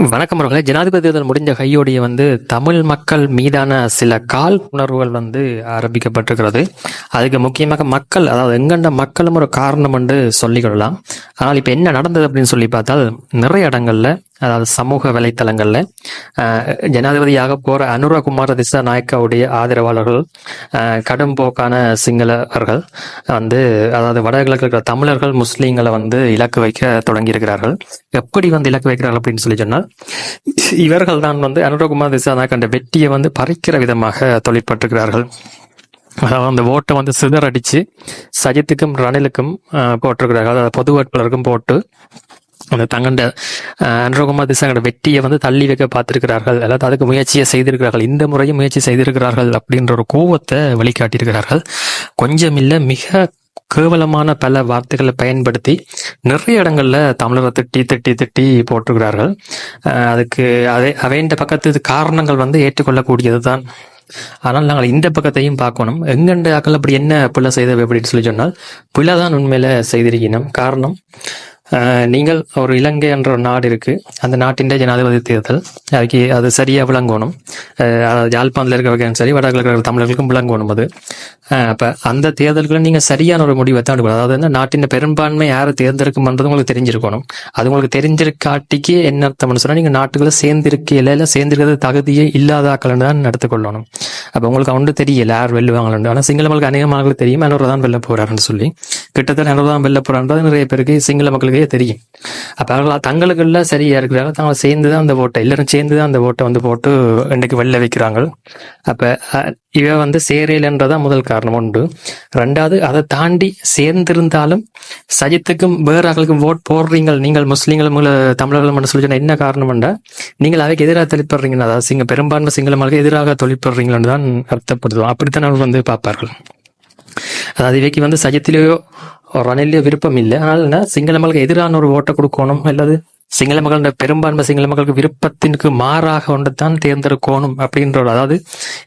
வணக்கம் அவர்களே. ஜனாதிபதி தேர்தல் முடிஞ்ச கையோடைய வந்து தமிழ் மக்கள் மீதான சில கால் உணர்வுகள் வந்து ஆரம்பிக்கப்பட்டிருக்கிறது. அதுக்கு முக்கியமாக மக்கள் அதாவது எங்கண்ட மக்களும் ஒரு காரணம் என்று சொல்லிக்கொள்ளலாம் ஆனால் இப்போ என்ன நடந்தது அப்படின்னு சொல்லி பார்த்தால் நிறைய இடங்கள்ல அதாவது சமூக வலைத்தளங்கள்ல அஹ், ஜனாதிபதியாக போற அனுரகுமார திசாநாயக்காவுடைய ஆதரவாளர்கள் கடும் போக்கான சிங்களவர்கள் வந்து அதாவது வடகிழக்கு இருக்கிற தமிழர்கள் முஸ்லீம்களை வந்து இலக்கு வைக்க தொடங்கி இருக்கிறார்கள் எப்படி வந்து இலக்கு வைக்கிறார்கள் அப்படின்னு சொல்லி சொன்னால் இவர்கள் தான் வந்து அனுரகுமார் திசாநாயக் அந்த வெற்றியை வந்து பறிக்கிற விதமாக தொழிற்பட்டிருக்கிறார்கள். அதாவது அந்த ஓட்டை வந்து சிதறடிச்சு சஜித்துக்கும் ரணிலுக்கும் போட்டிருக்கிறார்கள். அதாவது பொது வேட்பாளருக்கும் போட்டு அந்த தங்கண்ட அனுரகுமார் திசாங்கட வெற்றியை வந்து தள்ளி வைக்க பார்த்திருக்கிறார்கள். அதாவது அதுக்கு முயற்சியை செய்திருக்கிறார்கள். இந்த முறையும் முயற்சி செய்திருக்கிறார்கள் அப்படின்ற ஒரு கோவத்தை வெளிக்காட்டியிருக்கிறார்கள். கொஞ்சமில்ல மிக கேவலமான பல வார்த்தைகளை பயன்படுத்தி நிறைய இடங்கள்ல தமிழரை திட்டி திட்டி திட்டி போட்டிருக்கிறார்கள். அதுக்கு அதே அவைண்ட பக்கத்து காரணங்கள் வந்து ஏற்றுக்கொள்ளக்கூடியது தான் ஆனால் நாங்கள் இந்த பக்கத்தையும் பார்க்கணும். எங்கண்ட ஆக்கள் அப்படி என்ன பிள்ளை செய்தவை அப்படின்னு சொல்லி சொன்னால் பிள்ளை தான் உண்மையில செய்திருக்கணும். காரணம் நீங்கள் ஒரு இலங்கை என்ற ஒரு நாடு இருக்கு. அந்த நாட்டின் ஜனாதிபதி தேர்தல். அதுக்கு அது சரியா விளங்கணும். அஹ், யாழ்ப்பாணத்தில் இருக்கிறவங்க சரி வடகிழக்கு இருக்கிற தமிழர்களுக்கும் விளங்கணும் அது. அப்போ அந்த தேர்தல்களும் நீங்கள் சரியான ஒரு முடிவை தான் எடுக்கணும். அதாவது வந்து நாட்டின் பெரும்பான்மை யாரை தேர்ந்தெடுக்கும்ன்றது உங்களுக்கு தெரிஞ்சிருக்கணும். அது உங்களுக்கு தெரிஞ்சிருக்காட்டிக்கு என்ன அர்த்தம்னு சொன்னால் நீங்கள் நாட்டுக்குள்ள சேர்ந்திருக்கையில இல்லை சேர்ந்திருக்கிறது தகுதியே இல்லாதாக்கள்னு தான் நடத்துக்கொள்ளணும் அப்போ உங்களுக்கு ஒன்று தெரியல யார் வெல்லுவாங்கன்னு. ஆனால் சிங்கள மக்களுக்கு அநேக தெரியும் அனுர தான் வெல்ல போகிறாருன்னு சொல்லி. கிட்டத்தட்ட அனுர வெளில போறான்றது நிறைய பேருக்கு சிங்கள மக்களுக்கே தெரியும். அப்போ அவர்கள் தங்களுக்குள்ள சரியா இருக்கிறாங்க தாங்க சேர்ந்து தான் அந்த ஓட்டை எல்லாரும் சேர்ந்து தான் அந்த ஓட்டை வந்து போட்டு இன்னைக்கு வெளில வைக்கிறாங்க அப்ப அஹ், இவ வந்து சேரையிலன்றதான் முதல் காரணம் உண்டு. ரெண்டாவது அதை தாண்டி சேர்ந்திருந்தாலும் சஜித்துக்கும் வேற ஆக்களுக்கும் ஓட் போடுறீங்க நீங்கள் முஸ்லீம்களும் தமிழர்களும் சொல்லி என்ன காரணம்டா நீங்கள் அவைக்கு எதிராக தொழிற்படுறீங்க அதாவது சிங்க பெரும்பான்மை சிங்கள மக்களுக்கு எதிராக தொழிற்படுறீங்கன்னு தான் அர்த்தப்படுத்துவோம் அப்படித்தான் அவர் வந்து பார்ப்பார்கள். அதாவது இவைக்கு வந்து சஜித்திலேயோ ரணிலேயோ விருப்பம் இல்லை ஆனால் என்ன? சிங்கள மக்களுக்கு எதிரான ஒரு ஓட்டை கொடுக்கணும். அல்லது சிங்கள மக்களோட பெரும்பான்மை சிங்கள மக்களுக்கு விருப்பத்திற்கு மாறாக ஒன்று தான் தேர்ந்தெடுக்கணும் அப்படின்ற ஒரு- அதாவது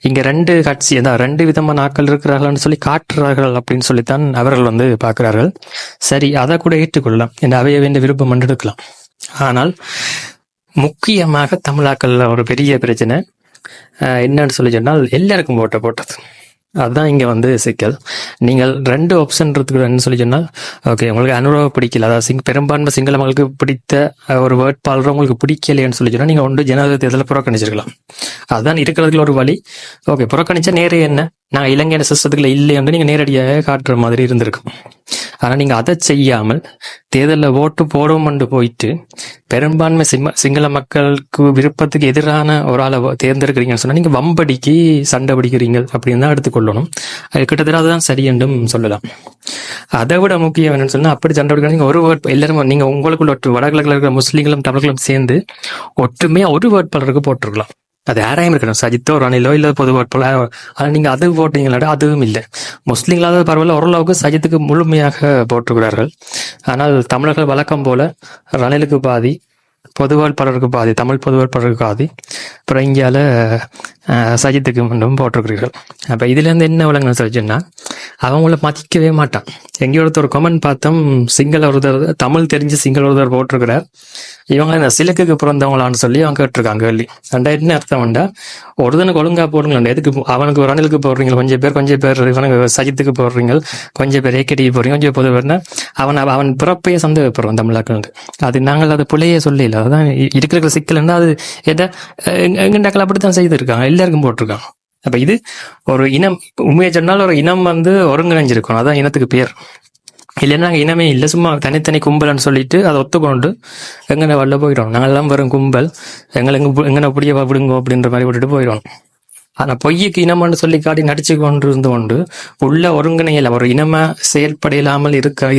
இங்க ரெண்டு கட்சி அதாவது ரெண்டு விதமான ஆட்கள் இருக்கிறார்கள்னு சொல்லி காட்டுறார்கள் அப்படின்னு சொல்லித்தான் அவர்கள் வந்து பார்க்கிறார்கள். சரி அதை கூட ஏற்றுக்கொள்ளலாம். இந்த அவைய வேண்டிய விருப்பம் எடுக்கலாம். ஆனால் முக்கியமாக தமிழாக்கள்ல ஒரு பெரிய பிரச்சனை என்னன்னு சொல்லி சொன்னால் எல்லாருக்கும் ஓட்டை போட்டது. அதுதான் இங்கே வந்து சிக்கல். நீங்கள் ரெண்டு ஆப்ஷன் இருக்குன்னு சொல்லி சொன்னால் ஓகே உங்களுக்கு அனுபவம் பிடிக்கல. அதாவது சிங் பெரும்பான்மை சிங்கள மக்களுக்கு பிடித்த ஒரு ஒரு வேட்பாளர் உங்களுக்கு பிடிக்கலையேன்னு சொல்லி சொன்னால் நீங்கள் ஒன்று ஜனாதிபதி தேர்தலில் புறக்கணிச்சிருக்கலாம். அதுதான் இருக்கிறதுல ஒரு வழி. ஓகே புறக்கணிச்சா நேரே என்ன? நாங்கள் இலங்கையான சிஸ்டத்துக்குள்ள இல்லைன்னு நீங்கள் நேரடியாக காட்டுற மாதிரி இருந்திருக்கும். ஆனா நீங்க அதை செய்யாமல் தேர்தலில் ஓட்டு போடுவோம்னு போயிட்டு பெரும்பான்மை சிம்ம சிங்கள மக்களுக்கு விருப்பத்துக்கு எதிரான ஒரு ஆளை தேர்ந்தெடுக்கிறீங்கன்னு சொன்னா நீங்க வம்படிக்கு சண்டை பிடிக்கிறீங்க அப்படின்னு தான் எடுத்துக்கொள்ளணும். அது கிட்டத்தட்ட அதுதான் சரி என்றும் சொல்லலாம். அதை விட முக்கியம் என்னன்னு சொன்னா அப்படி சண்டை பிடிக்கிற ஒரு வேட் எல்லாரும் நீங்க உங்களுக்குள்ள வடகிழக்கில் இருக்கிற முஸ்லீம்களும் தமிழர்களும் சேர்ந்து ஒற்றுமையா ஒரு வேட்பாளருக்கு போட்டிருக்கலாம். அது யாராயும் இருக்கணும்? சஜித்தோ ரணிலோ இல்லை பொது வேட்பாளர்? ஆனால் நீங்க அது போட்டீங்களா அதுவும் இல்லை. முஸ்லீம்களாவது பரவாயில்ல ஓரளவுக்கு சஜித்துக்கு முழுமையாக போட்டுகிறார்கள் ஆனால் தமிழர்கள் வழக்கம் போல ரணிலுக்கு பாதி பொது வேட்பாளருக்கு பாதி தமிழ் பொது வேட்பாளருக்கு பாதி. அப்புறம் இங்கேயால சஜித்துக்கு மட்டும் போட்டிருக்கிறீர்கள். அப்போ இதுல இருந்து என்ன விளங்கணும் சொல்லிச்சுன்னா அவங்கள மதிக்கவே மாட்டான். எங்கேயோ ஒருத்தர் கமெண்ட் பார்த்தோம் சிங்கள ஒருத்தர் தமிழ் தெரிஞ்சு சிங்கள ஒருத்தர் போட்டிருக்கிறார். இவங்க இந்த சிலக்குக்கு பிறந்தவங்களான்னு சொல்லி அவங்க கேட்டிருக்காங்க கேள்வி. ரெண்டா என்ன அர்த்தம் ஒருதனுக்கு ஒழுங்காக போடுங்களா எதுக்கு அவனுக்கு ஒரு ரணிலுக்கு போடுறீங்க கொஞ்சம் பேர் கொஞ்சம் பேர் இவனுக்கு சஜித்துக்கு போடுறீங்க கொஞ்சம் பேர் ஏக்கடிக்கு போடுறீங்க. கொஞ்சம் பொது பேர்னா அவன் அவன் பிறப்பையே சந்தேகப்படுறோம் தமிழாக்கள் அது நாங்கள் அது பிள்ளையே சொல்லல. அதுதான் இருக்கிற சிக்கல் இருந்தா அது எதை எங்கண்டாக்கள் அப்படித்தான் செய்திருக்காங்க. எல்லாருக்கும் போட்டிருக்காங்க. அப்ப இது ஒரு இனம் உண்மையை சொன்னால் ஒரு இனம் வந்து ஒருங்கிணைஞ்சிருக்கணும். அதான் இனத்துக்கு பேர். இல்லைன்னா நாங்கள் இனமே இல்லை. சும்மா தனித்தனி கும்பல்னு சொல்லிட்டு அதை ஒத்துக்கொண்டு எங்கே வரல போயிடும். நாங்கள்லாம் வெறும் கும்பல். எங்களை எங்கே எங்கே அப்படியே விடுங்கோ அப்படின்ற மாதிரி விட்டுட்டு போயிடும். ஆனால் பொய்யுக்கு இனம்னு சொல்லி காட்டி நடிச்சு கொண்டு இருந்து கொண்டு உள்ள ஒருங்கிணையில ஒரு இனமா செயல்பட இல்லாமல் இருக்க